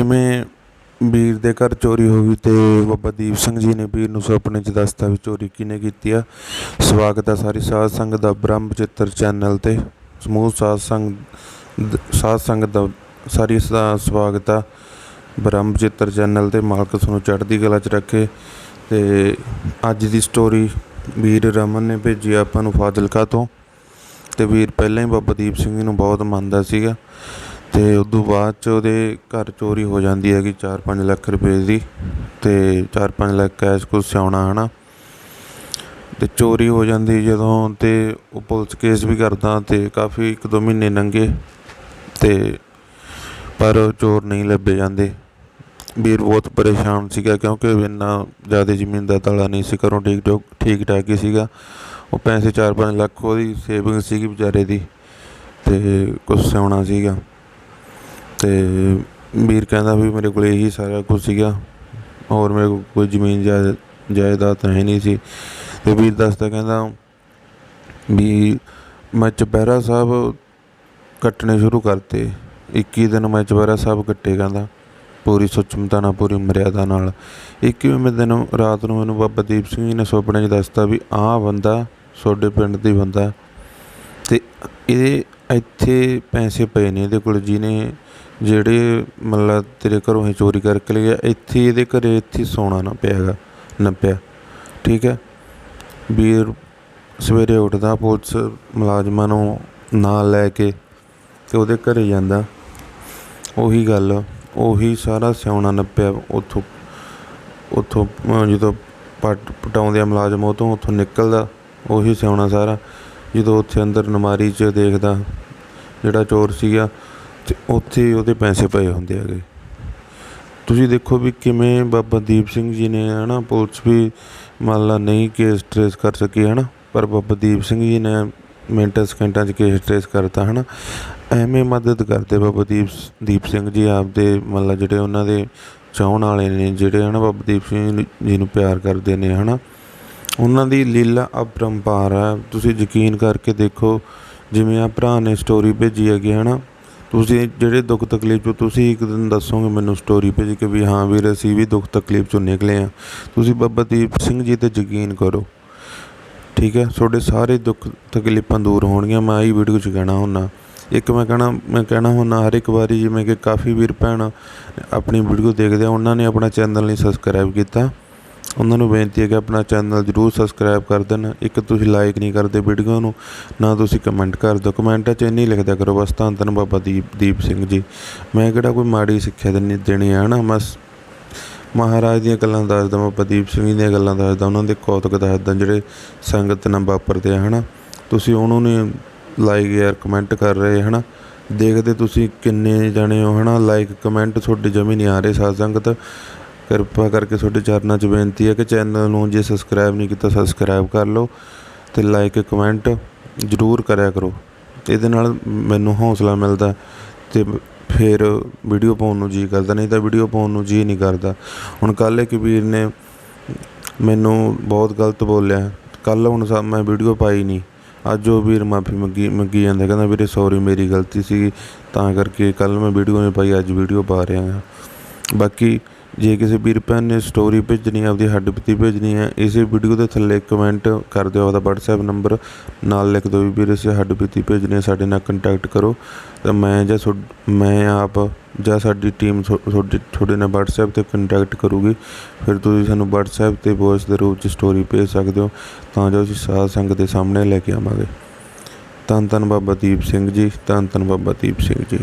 ਜਿਵੇਂ ਵੀਰ ਦੇ ਘਰ ਚੋਰੀ ਹੋ ਗਈ ਅਤੇ ਬਾਬਾ ਦੀਪ ਸਿੰਘ ਜੀ ਨੇ ਵੀਰ ਨੂੰ ਸੁਪਨੇ 'ਚ ਦੱਸਤਾ ਵੀ ਚੋਰੀ ਕਿਹਨੇ ਕੀਤੀ ਆ। ਸਵਾਗਤ ਆ ਸਾਰੀ ਸਾਧ ਸੰਗਤ ਦਾ ਬ੍ਰਹਮ ਚਿੱਤਰ ਚੈਨਲ ਤੇ। ਸਮੂਹ ਸਾਧ ਸੰਗ ਸਾਧ ਸੰਗਤ ਦਾ ਸਾਰੀ ਇਸ ਸਵਾਗਤ ਆ। ਬ੍ਰਹਮ ਚਿੱਤਰ ਚੈਨਲ ਤੇ ਮਾਲਕ ਤੁਹਾਨੂੰ ਚੜ੍ਹਦੀ ਕਲਾ 'ਚ ਰੱਖੇ। ਤੇ ਅੱਜ ਦੀ ਸਟੋਰੀ ਵੀਰ ਰਮਨ ਨੇ ਭੇਜੀ ਆਪਾਂ ਨੂੰ ਫਾਜ਼ਿਲਕਾ ਤੋਂ। ਤੇ ਵੀਰ ਪਹਿਲਾਂ ਹੀ ਬਾਬਾ ਦੀਪ ਸਿੰਘ ਜੀ ਨੂੰ ਬਹੁਤ ਮੰਨਦਾ ਸੀਗਾ। ਤੇ ਉਦੋਂ ਬਾਅਦ ਚ ਉਹਦੇ ਘਰ ਚੋਰੀ ਹੋ ਜਾਂਦੀ ਹੈਗੀ 4-5 ਲੱਖ ਰੁਪਏ ਦੀ ਅਤੇ ਚਾਰ ਪੰਜ ਲੱਖ ਕੈਸ਼ ਕੁਛ ਸਿਆਉਣਾ ਹੈ ਨਾ ਅਤੇ ਚੋਰੀ ਹੋ ਜਾਂਦੀ ਜਦੋਂ ਤੇ ਉਹ ਪੁਲਿਸ ਕੇਸ ਵੀ ਕਰਦਾ ਅਤੇ ਕਾਫੀ ਇੱਕ ਦੋ ਮਹੀਨੇ ਲੰਘੇ ਅਤੇ ਪਰ ਚੋਰ ਨਹੀਂ ਲੱਭੇ ਜਾਂਦੇ। ਵੀਰ ਬਹੁਤ ਪਰੇਸ਼ਾਨ ਸੀਗਾ ਕਿਉਂਕਿ ਇੰਨਾ ਜ਼ਿਆਦਾ ਜ਼ਮੀਨ ਦਾ ਤਾਲਾ ਨਹੀਂ ਸੀ, ਘਰੋਂ ਠੀਕ ਠੋਕ ਠੀਕ ਠਾਕ ਹੀ ਸੀਗਾ। ਉਹ ਪੈਸੇ 4-5 ਲੱਖ ਉਹਦੀ ਸੇਵਿੰਗ ਸੀਗੀ ਵਿਚਾਰੇ ਦੀ ਤੇ ਕੁਛ ਸਿਆਉਣਾ ਸੀਗਾ। ਤੇ ਵੀਰ ਕਹਿੰਦਾ ਵੀ ਮੇਰੇ ਕੋਲ ਇਹੀ ਸਾਰਾ ਕੁਝ ਸੀਗਾ। ਹੋਰ ਮੇਰੇ ਕੋਲ ਕੋਈ ਜ਼ਮੀਨ ਜਾਇ- ਜਾਇਦਾਦ ਤਾਂ ਹੈ ਨਹੀਂ ਸੀ। ਅਤੇ ਵੀਰ ਦੱਸਦਾ ਕਹਿੰਦਾ ਵੀ ਮੈਂ ਚੁਪਹਿਰਾ ਸਾਹਿਬ ਕੱਟਣੇ ਸ਼ੁਰੂ ਕਰਤੇ। 21 ਦਿਨ ਮੈਂ ਚੁਪਹਿਰਾ ਸਾਹਿਬ ਕੱਟੇ ਕਹਿੰਦਾ। ਪੂਰੀ ਸੁਚਮਤਾ ਨਾਲ, ਪੂਰੀ ਮਰਿਆਦਾ ਨਾਲ। 21ਵੇਂ ਦਿਨ ਰਾਤ ਨੂੰ ਮੈਨੂੰ ਬਾਬਾ ਦੀਪ ਸਿੰਘ ਜੀ ਨੇ ਸੁਪਨੇ 'ਚ ਦੱਸਤਾ ਵੀ ਆਹ ਬੰਦਾ ਤੁਹਾਡੇ ਪਿੰਡ ਦੀ ਬੰਦਾ। ਤੇ ਇਹ ਇੱਥੇ ਪੈਸੇ ਪਏ ਨੇ ਇਹਦੇ ਕੋਲ ਜਿਹਨੇ ਜਿਹੜੇ ਮਤਲਬ ਤੇਰੇ ਘਰੋਂ ਹੀ ਚੋਰੀ ਕਰਕੇ ਲਿਆ ਇੱਥੇ ਇਹਦੇ ਘਰ ਇੱਥੇ ਸੌਣਾ ਨਾ ਪਿਆ ਹੈਗਾ, ਨੱਪਿਆ, ਠੀਕ ਹੈ? ਵੀਰ ਸਵੇਰੇ ਉੱਠਦਾ, ਪੁਲਿਸ ਮੁਲਾਜ਼ਮਾਂ ਨੂੰ ਨਾਲ ਲੈ ਕੇ ਤੇ ਉਹਦੇ ਘਰੇ ਜਾਂਦਾ। ਉਹੀ ਗੱਲ, ਉਹੀ ਸਾਰਾ ਸਿਆਉਣਾ ਨੱਪਿਆ ਉੱਥੋਂ ਉੱਥੋਂ ਜਦੋਂ ਪਟ ਪਟਾਉਂਦੇ ਆ ਮੁਲਾਜ਼ਮ, ਉਹ ਤੋਂ ਉੱਥੋਂ ਨਿਕਲਦਾ, ਉਹੀ ਸਿਆਉਣਾ ਸਾਰਾ। ਜਦੋਂ ਉੱਥੇ ਅੰਦਰ ਨਮਾਰੀ 'ਚ ਦੇਖਦਾ ਜਿਹੜਾ ਚੋਰ ਸੀਗਾ ਅਤੇ ਉੱਥੇ ਹੀ ਉਹਦੇ ਪੈਸੇ ਪਏ ਹੁੰਦੇ ਹੈਗੇ। ਤੁਸੀਂ ਦੇਖੋ ਵੀ ਕਿਵੇਂ ਬਾਬਾ ਦੀਪ ਸਿੰਘ ਜੀ ਨੇ ਹੈ ਨਾ ਪੁਲਿਸ ਵੀ ਮੰਨ ਲਾ ਨਹੀਂ ਕੇਸ ਟਰੇਸ ਕਰ ਸਕੀ ਹੈ ਨਾ ਪਰ ਬਾਬਾ ਦੀਪ ਸਿੰਘ ਜੀ ਨੇ ਮਿੰਟਾਂ ਸਕਿੰਟਾਂ 'ਚ ਕੇਸ ਟਰੇਸ ਕਰਤਾ ਹੈ ਨਾ ਐਵੇਂ ਮਦਦ ਕਰਦੇ ਬਾਬਾ ਦੀਪ ਦੀਪ ਸਿੰਘ ਜੀ ਆਪਦੇ ਮੰਨ ਲਾ ਜਿਹੜੇ ਉਹਨਾਂ ਦੇ ਚਾਹਣ ਵਾਲੇ ਨੇ, ਜਿਹੜੇ ਹਨਾ ਬਾਬਾ ਦੀਪ ਸਿੰਘ ਜੀ ਨੂੰ ਪਿਆਰ ਕਰਦੇ ਨੇ ਹਨਾ। ਉਹਨਾਂ ਦੀ ਲੀਲਾ ਅਪਰੰਪਾਰ ਹੈ। ਤੁਸੀਂ ਯਕੀਨ ਕਰਕੇ ਦੇਖੋ, ਜਿਵੇਂ ਆ ਭਰਾ ਨੇ ਸਟੋਰੀ ਭੇਜੀ ਹੈਗੀ ਹੈ ਨਾ ਤੁਸੀਂ ਜਿਹੜੇ ਦੁੱਖ ਤਕਲੀਫ ਚੋਂ ਤੁਸੀਂ ਇੱਕ ਦਿਨ ਦੱਸੋਗੇ ਮੈਨੂੰ ਸਟੋਰੀ ਭੇਜ ਕੇ ਵੀ ਹਾਂ ਵੀਰ, ਅਸੀਂ ਵੀ ਦੁੱਖ ਤਕਲੀਫ ਚੋਂ ਨਿਕਲੇ ਆ ਤੁਸੀਂ ਬਾਬਾ ਦੀਪ ਸਿੰਘ ਜੀ ਤੇ ਯਕੀਨ ਕਰੋ, ਠੀਕ ਹੈ? ਤੁਹਾਡੇ ਸਾਰੇ ਦੁੱਖ ਤਕਲੀਫਾਂ ਦੂਰ ਹੋਣਗੀਆਂ। ਮੈਂ ਆਹੀ ਵੀਡੀਓ 'ਚ ਕਹਿਣਾ ਹੁੰਦਾ। ਇੱਕ ਮੈਂ ਕਹਿਣਾ ਮੈਂ ਕਹਿਣਾ ਹੁੰਦਾ, ਹਰ ਇੱਕ ਵਾਰੀ ਜਿਵੇਂ ਕਿ ਕਾਫੀ ਵੀਰ ਭੈਣ ਆਪਣੀ ਵੀਡੀਓ ਦੇਖਦੇ ਆ, ਉਹਨਾਂ ਨੇ ਆਪਣਾ ਚੈਨਲ ਨਹੀਂ ਸਬਸਕ੍ਰਾਈਬ ਕੀਤਾ। ਉਹਨਾਂ ਨੂੰ ਬੇਨਤੀ ਹੈ ਕਿ ਆਪਣਾ ਚੈਨਲ ਜਰੂਰ ਸਬਸਕ੍ਰਾਈਬ ਕਰ ਦੇਣ। ਇੱਕ ਤੁਸੀਂ ਲਾਈਕ ਨਹੀਂ ਕਰਦੇ ਵੀਡੀਓ ਨੂੰ, ਨਾ ਤੁਸੀਂ ਕਮੈਂਟ ਕਰ ਦਿਓ। ਕਮੈਂਟਾਂ 'ਚ ਇੰਨੀ ਲਿਖਦਿਆ ਕਰੋ। ਬਸ ਧੰਨ ਧੰਨ ਬਾਬਾ ਦੀਪ ਦੀਪ ਸਿੰਘ ਜੀ। ਮੈਂ ਕਿਹੜਾ ਕੋਈ ਮਾੜੀ ਸਿੱਖਿਆ ਦੇਣੀ ਦੇਣੀ ਹੈ ਨਾ ਬਸ ਮਹਾਰਾਜ ਦੀਆਂ ਗੱਲਾਂ ਦੱਸਦਾ, ਬਾਬਾ ਦੀਪ ਸਿੰਘ ਜੀ ਦੀਆਂ ਗੱਲਾਂ ਦੱਸਦਾ, ਉਹਨਾਂ ਦੇ ਕੌਤਕ ਦੱਸਦਾ, ਜਿਹੜੇ ਸੰਗਤ ਨਾਲ ਵਾਪਰਦੇ ਆ, ਹਨਾ? ਤੁਸੀਂ ਉਹਨੂੰ ਨੇ ਲਾਈਕ ਯਾਰ ਕਮੈਂਟ ਕਰ ਰਹੇ, ਹਨਾ? ਦੇਖਦੇ ਤੁਸੀਂ ਕਿੰਨੇ ਜਾਣੇ ਹੋ, ਹਨਾ? ਲਾਈਕ ਕਮੈਂਟ ਤੁਹਾਡੇ ਜਮੀ ਨਹੀਂ ਆ ਰਹੇ ਸਾਧ ਸੰਗਤ। ਕਿਰਪਾ ਕਰਕੇ ਤੁਹਾਡੇ ਚਰਨਾਂ 'ਚ ਬੇਨਤੀ ਹੈ ਕਿ ਚੈਨਲ ਨੂੰ ਜੇ ਸਬਸਕ੍ਰਾਈਬ ਨਹੀਂ ਕੀਤਾ ਸਬਸਕ੍ਰਾਈਬ ਕਰ ਲਓ ਤੇ ਲਾਈਕ ਕਮੈਂਟ ਜ਼ਰੂਰ ਕਰਿਆ ਕਰੋ। ਇਹਦੇ ਨਾਲ ਮੈਨੂੰ ਹੌਸਲਾ ਮਿਲਦਾ ਤੇ ਫਿਰ ਵੀਡੀਓ ਪਾਉਣ ਨੂੰ ਜੀ ਕਰਦਾ, ਨਹੀਂ ਤਾਂ ਵੀਡੀਓ ਪਾਉਣ ਨੂੰ ਜੀ ਨਹੀਂ ਕਰਦਾ। ਹੁਣ ਕੱਲ੍ਹ ਇੱਕ ਵੀਰ ਨੇ ਮੈਨੂੰ ਬਹੁਤ ਗਲਤ ਬੋਲਿਆ। ਕੱਲ ਹੁਣ ਸਾ ਮੈਂ ਵੀਡੀਓ ਪਾਈ ਨਹੀਂ। ਅੱਜ ਉਹ ਵੀਰ ਮਾਫੀ ਮੰਗੀ ਮੰਗੀ ਜਾਂਦਾ, ਕਹਿੰਦਾ ਵੀਰੇ ਸੌਰੀ ਮੇਰੀ ਗਲਤੀ ਸੀ ਤਾਂ ਕਰਕੇ ਕੱਲ ਮੈਂ ਵੀਡੀਓ ਨਹੀਂ ਪਾਈ, ਅੱਜ ਵੀਡੀਓ ਪਾ ਰਿਹਾ ਹਾਂ। ਬਾਕੀ ਜੇ ਕਿਸੇ ਵੀਰ ਭੈਣ ਨੇ ਸਟੋਰੀ ਭੇਜਣੀ ਹੈ, ਆਪਦੀ ਹੱਡ ਬੀਤੀ ਭੇਜਣੀ ਹੈ ਇਸੇ ਵੀਡੀਓ ਦੇ ਥੱਲੇ ਕਮੈਂਟ ਕਰ ਦਿਓ ਆਪਦਾ WhatsApp ਨੰਬਰ ਨਾਲ ਲਿਖ ਦਿਓ ਵੀ ਵੀਰ ਅਸੀਂ ਹੱਡ ਬੀਤੀ ਭੇਜਣੀ ਹੈ ਸਾਡੇ ਨਾਲ ਕੰਟੈਕਟ ਕਰੋ। ਤਾਂ ਮੈਂ ਜਾਂ ਤੁਹਾਡ- ਮੈਂ ਆਪ ਜਾਂ ਸਾਡੀ ਟੀਮ ਤੁਹਾਡੇ ਤੁਹਾਡੇ ਨਾਲ WhatsApp ਤੇ ਕੰਟੈਕਟ ਕਰੂਗੀ। ਫਿਰ ਤੁਸੀਂ ਸਾਨੂੰ WhatsApp ਤੇ ਵੌਇਸ ਦੇ ਰੂਪ ਚ ਸਟੋਰੀ ਭੇਜ ਸਕਦੇ ਹੋ। ਤਾਂ ਜੋ ਅਸੀਂ ਸਾਧ ਸੰਗਤ ਦੇ ਸਾਹਮਣੇ ਲੈ ਕੇ ਆਵਾਂਗੇ। ਧੰਨ ਧੰਨ ਬਾਬਾ ਦੀਪ ਸਿੰਘ ਜੀ ਧੰਨ ਧੰਨ ਬਾਬਾ ਦੀਪ ਸਿੰਘ ਜੀ।